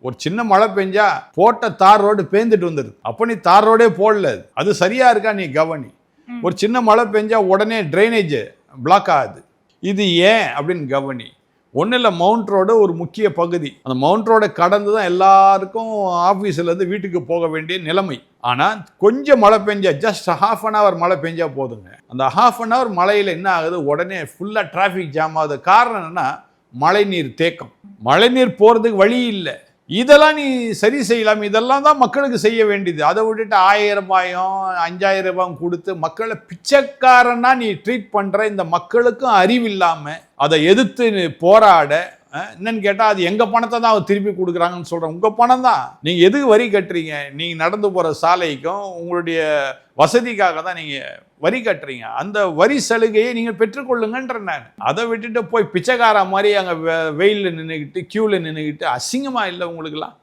ஒரு சின்ன மழை பெஞ்சா போட்ட தார் ரோடு பேந்துட்டு வந்துடுது அப்போ நீ தார் ரோடே போடல. அது. சரியா இருக்கா நீ கவனி. ஒரு சின்ன மழை பெஞ்சா உடனே ட்ரைனேஜ் பிளாக் ஆகுது. இது ஏன் அப்படின்னு கவனி. ஒன்றும் இல்லை மவுண்ட் ரோடு ஒரு முக்கிய பகுதி. அந்த மவுண்ட் ரோடை கடந்து தான் எல்லாருக்கும் ஆஃபீஸ்லேருந்து வீட்டுக்கு போக வேண்டிய நிலைமை. ஆனால் கொஞ்சம் மழை பெஞ்சா ஜஸ்ட் ஹாஃப் அன் ஹவர் மழை பெஞ்சா போதுங்க. அந்த ஹாஃப் அன் ஹவர் மழையில் என்ன ஆகுது? உடனே ஃபுல்லாக டிராஃபிக் ஜாம் ஆகுது. காரணம் என்னன்னா மழைநீர் தேக்கம். மழைநீர் போகிறதுக்கு வழி இல்லை. இதெல்லாம் நீ சரி செய்யலாம். இதெல்லாம் தான் மக்களுக்கு செய்ய வேண்டியது. அதை விட்டுட்டு ஆயிரம் ரூபாயும் அஞ்சாயிரம் ரூபாயும் கொடுத்து மக்களை பிச்சைக்காரனா நீ ட்ரீட் பண்ணுற இந்த மக்களுக்கும் அறிவில்லாமல் அதை எதிர்த்து போராட என்னன்னு கேட்டால் அது எங்கள் பணத்தை தான் அவர் திருப்பி கொடுக்குறாங்கன்னு சொல்கிறேன் உங்கள் பணம் தான். நீங்கள் எதுக்கு வரி கட்டுறீங்க? நீங்கள் நடந்து போகிற சாலைக்கும் உங்களுடைய வசதிக்காக தான் நீங்கள் வரி கட்டுறீங்க. அந்த வரி சலுகையை நீங்கள் பெற்றுக்கொள்ளுங்கன்ற நான். அதை விட்டுட்டு போய் பிச்சைக்கார மாதிரி அங்கே வெ- நின்றுக்கிட்டு க்யூவில் நின்றுக்கிட்டு அசிங்கமாக இல்லை உங்களுக்குலாம்